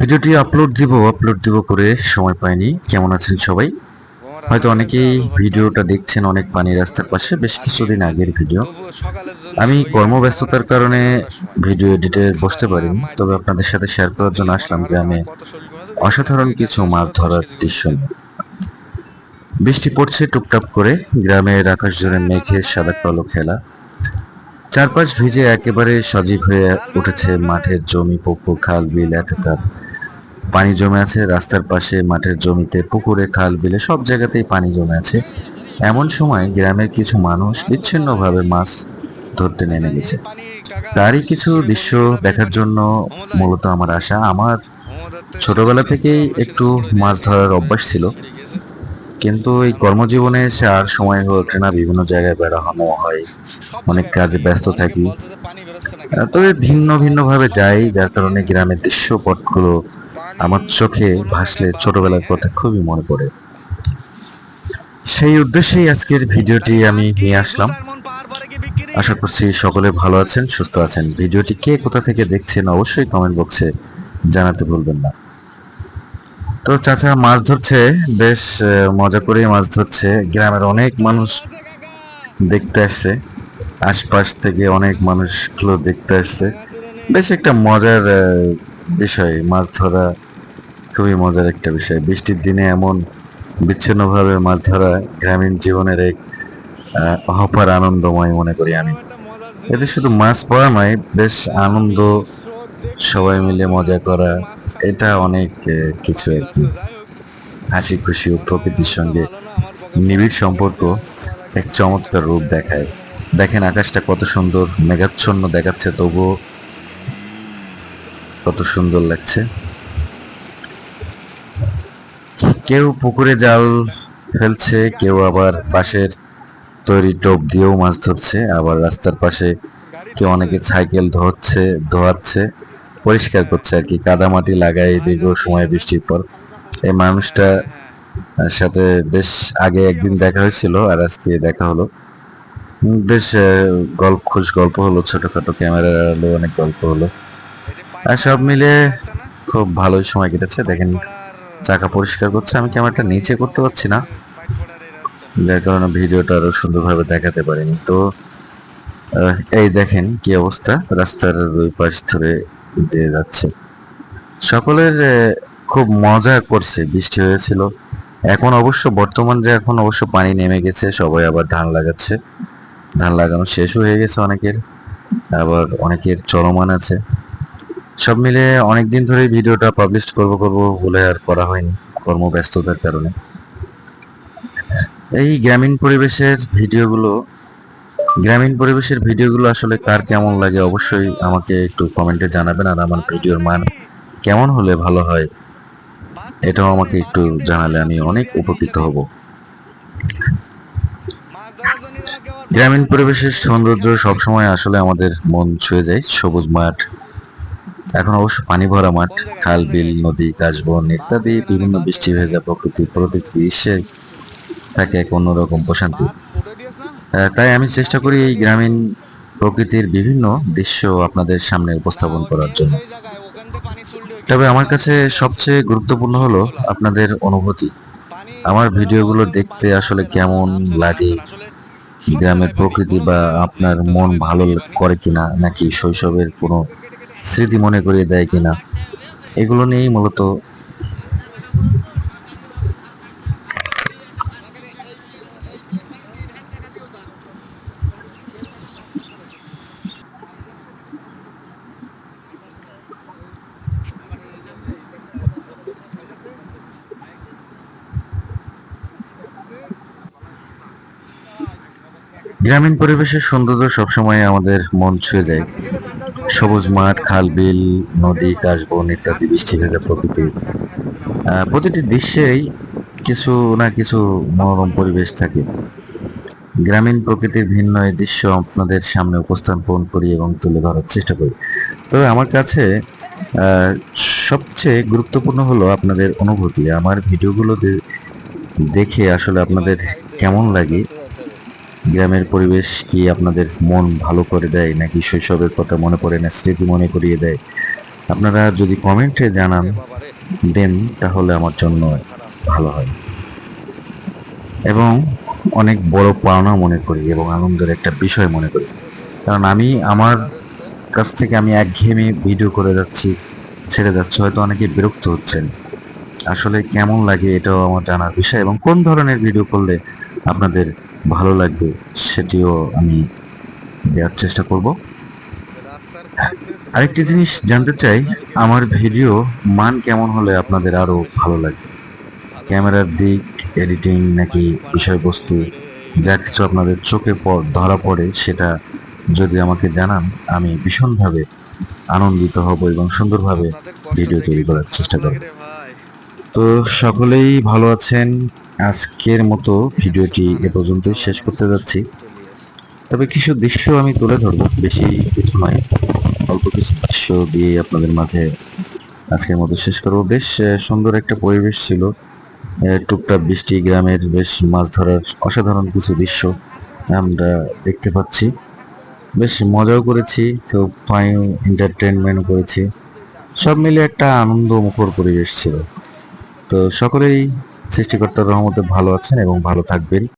ভিডিওটি আপলোড দিব আপলোড দিব করে সময় পাইনি। কেমন আছেন সবাই? হয়তো অনেকেই ভিডিওটা দেখছেন অনেক পানি রাস্তার পাশে, বেশ কিছুদিন আগের ভিডিও। আমি কর্মব্যস্ততার কারণে ভিডিও এডিটে বসতে পারিনি, তবে আপনাদের সাথে শেয়ার করার জন্য আসলাম গ্রামে অসাধারণ কিছু মাছ ধরার দৃশ্য। বৃষ্টি পড়ছে টুপটাপ করে, গ্রামের আকাশ জুড়ে মেঘের সাদা কালো খেলা। চারপাশ ভিজে একেবারে সজীব হয়ে উঠেছে মাঠের জমি পুকুর খাল, বিল একাকার পানি জমে আছে, রাস্তার পাশে মাঠের জমিতে পুকুরে খাল বিলে সব জায়গাতেই পানি জমে আছে। এমন সময় গ্রামের কিছু মানুষ বিচ্ছিন্নভাবে মাছ ধরতে নেমে গেছে। তারই কিছু দৃশ্য দেখার জন্য মূলত আমার আশা, আমার ছোটবেলা থেকেই একটু মাছ ধরার অভ্যাস ছিল। কিন্তু এই কর্মজীবনে এসে আর সময় হয়ে ওঠে না, বিভিন্ন জায়গায় বেড়ানো হয়, অনেক কাজে ব্যস্ত থাকি। তবে ভিন্ন ভিন্ন ভাবে যাই, যার কারণে গ্রামের দৃশ্যপটগুলো আমার চোখে ভাসলে ছোটবেলার কথা খুবই মনে পড়ে। সেই উদ্দেশ্যেই আজকের ভিডিওটি আমি নিয়ে আসলাম। আশা করছি সকলে ভালো আছেন, সুস্থ আছেন। ভিডিওটি কে কোথা থেকে দেখছেন অবশ্যই কমেন্ট বক্সে জানাতে ভুলবেন না। তো চাচা, মাছ ধরছে, বেশ মজা করে মাছ ধরছে। গ্রামের অনেক মানুষ দেখতে আসছে। আশপাশ থেকে অনেক মানুষগুলো দেখতে আসছে। বেশ একটা মজার বিষয় মাছ ধরা খুবই মজার একটা বিষয়। বৃষ্টির দিনে এমন বিচ্ছিন্নভাবে মাছ ধরা গ্রামীণ জীবনের এক আহ, অপার আনন্দময় মনে করি আমি। এতে শুধু মাছ পড়া নয় বেশ আনন্দ সবাই মিলে মজা করা এটা অনেক কিছু আর কি। হাসি খুশি ও প্রকৃতির সঙ্গে নিবিড় সম্পর্ক এক চমৎকার রূপ দেখায়। দেখেন আকাশটা কত সুন্দর মেঘাচ্ছন্ন দেখাচ্ছে তবুও কত সুন্দর লাগছে। কেউ পুকুরে জাল ফেলছে, কেউ আবার বাঁশের তৈরি টোপ দিয়েও মাছ ধরছে, আবার রাস্তার পাশে কেউ অনেকে সাইকেল ধোচ্ছে ধোয়াচ্ছে, পরিষ্কার করছে আর কি, কাদামাটি লাগায় দীর্ঘ সময় বৃষ্টির পর। এই মানুষটা সাথে বেশ আগে একদিন দেখা হয়েছিল আর আজকে দেখা হলো। বেশ গল্প, খুশ গল্প হলো, ছোটখাটো ক্যামেরার আলো অনেক গল্প হলো। আর সব মিলে খুব ভালোই সময় কেটেছে দেখেন চাকা পরিষ্কার করছে, আমি ক্যামেরাটা নিচে করতে পারছি না। যার কারণে ভিডিওটা আরও সুন্দরভাবে দেখাতে পারিনি। তো এই দেখেন কি অবস্থা, রাস্তার দুই পাশ ধরে দিয়ে যাচ্ছে। সকলের খুব মজা করছে, বৃষ্টি হয়েছিল। এখন অবশ্য বর্তমান যে এখন অবশ্য পানি নেমে গেছে, সবাই আবার ধান লাগাচ্ছে। ধান লাগানো শেষও হয়ে গেছে অনেকের, আবার অনেকের চলমান আছে। সব মিলে অনেকদিন ধরে ভিডিওটা পাবলিশ করব করব বলে আর করা হয়নি কর্মব্যস্ততার কারণে। এই গ্রামীণ পরিবেশের ভিডিওগুলো, গ্রামীণ পরিবেশের ভিডিওগুলো আসলে কার কেমন লাগে অবশ্যই আমাকে একটু কমেন্টে জানাবেন আর আমার ভিডিওর মান কেমন হলে ভালো হয় এটাও আমাকে একটু জানালে আমি অনেক উপকৃত হব। গ্রামীণ পরিবেশের সৌন্দর্য সবসময় আসলে আমাদের মন ছুঁয়ে যায়, সবুজ মাঠ এখন অবশ্য পানি ভরা মাঠ খাল বিল নদী গাছবন ইত্যাদি বিভিন্ন বৃষ্টি ভেজা প্রকৃতি প্রতিটি দৃশ্যে থাকে এক অন্যরকম প্রশান্তি। তাই আমি চেষ্টা করি এই গ্রামীণ প্রকৃতির বিভিন্ন দৃশ্য আপনাদের সামনে উপস্থাপন করার জন্য। তবে আমার কাছে সবচেয়ে গুরুত্বপূর্ণ হলো আপনাদের অনুভূতি। আমার ভিডিওগুলো দেখতে আসলে কেমন লাগে? গ্রামের প্রকৃতি বা আপনার মন ভালো করে কিনা নাকি শৈশবের কোনো স্মৃতি মনে করিয়ে দেয় কিনা? এগুলো নিয়েই মূলত গ্রামীণ পরিবেশের সৌন্দর্য সবসময় আমাদের মন ছুঁয়ে যায়। সবুজ মাঠ, খাল, বিল, নদী, কাশবন ইত্যাদি বৃষ্টি ভেজা প্রকৃতি। প্রতিটি দৃশ্যেই কিছু না কিছু মনোরম পরিবেশ থাকে। গ্রামীণ প্রকৃতির ভিন্ন এই দৃশ্য আপনাদের সামনে উপস্থাপন করি এবং তুলে ধরার চেষ্টা করি। তবে আমার কাছে সবচেয়ে গুরুত্বপূর্ণ হলো আপনাদের অনুভূতি। আমার ভিডিওগুলো দেখে আসলে আপনাদের কেমন লাগে গ্রামের পরিবেশ কি আপনাদের মন ভালো করে দেয় নাকি শৈশবের কথা মনে পড়ে না, স্মৃতি মনে করিয়ে দেয়? আপনারা যদি কমেন্টে জানান, দেন তাহলে আমার জন্য ভালো হয়। এবং অনেক বড় পাওনা মনে করি এবং আনন্দের একটা বিষয় মনে করি। কারণ আমি, আমার কাছ থেকে আমি একঘেয়েমি ভিডিও করে যাচ্ছি, ছেড়ে যাচ্ছে, হয়তো অনেকে বিরক্ত হচ্ছেন। আসলে কেমন লাগে এটাও আমার জানার বিষয় এবং কোন ধরনের ভিডিও করলে আপনাদের ভালো লাগবে, সেটিও আমি দেওয়ার চেষ্টা করব। আরেকটি জিনিস জানতে চাই, আমার ভিডিও মান কেমন হলে আপনাদের আরও ভালো লাগবে? ক্যামেরার দিক, এডিটিং নাকি বিষয়বস্তু, যা কিছু আপনাদের চোখে ধরা পড়ে, সেটা যদি আমাকে জানান, আমি ভীষণভাবে আনন্দিত হব এবং সুন্দরভাবে ভিডিও তৈরি করার চেষ্টা করব। তো সকলেই ভালো আছেন আজকের মতো ভিডিওটি এ পর্যন্তই শেষ করতে যাচ্ছি। তবে কিছু দৃশ্য আমি তুলে ধরবো বেশি কিছু নয়। অল্প কিছু দৃশ্য দিয়ে আপনাদের মাঝে আজকের মতো শেষ করব। বেশ সুন্দর একটা পরিবেশ ছিল। আহ, টুকটাক বৃষ্টি গ্রামের বেশ মাছ ধরার অসাধারণ কিছু দৃশ্য আমরা দেখতে পাচ্ছি। বেশ মজাও করেছি খুব ফাইন এন্টারটেনমেন্ট করেছি। সব মিলে একটা আনন্দ মুখর পরিবেশ ছিল। তো সকলেই সৃষ্টিকর্তার রহমতে ভালো আছেন এবং ভালো থাকবেন।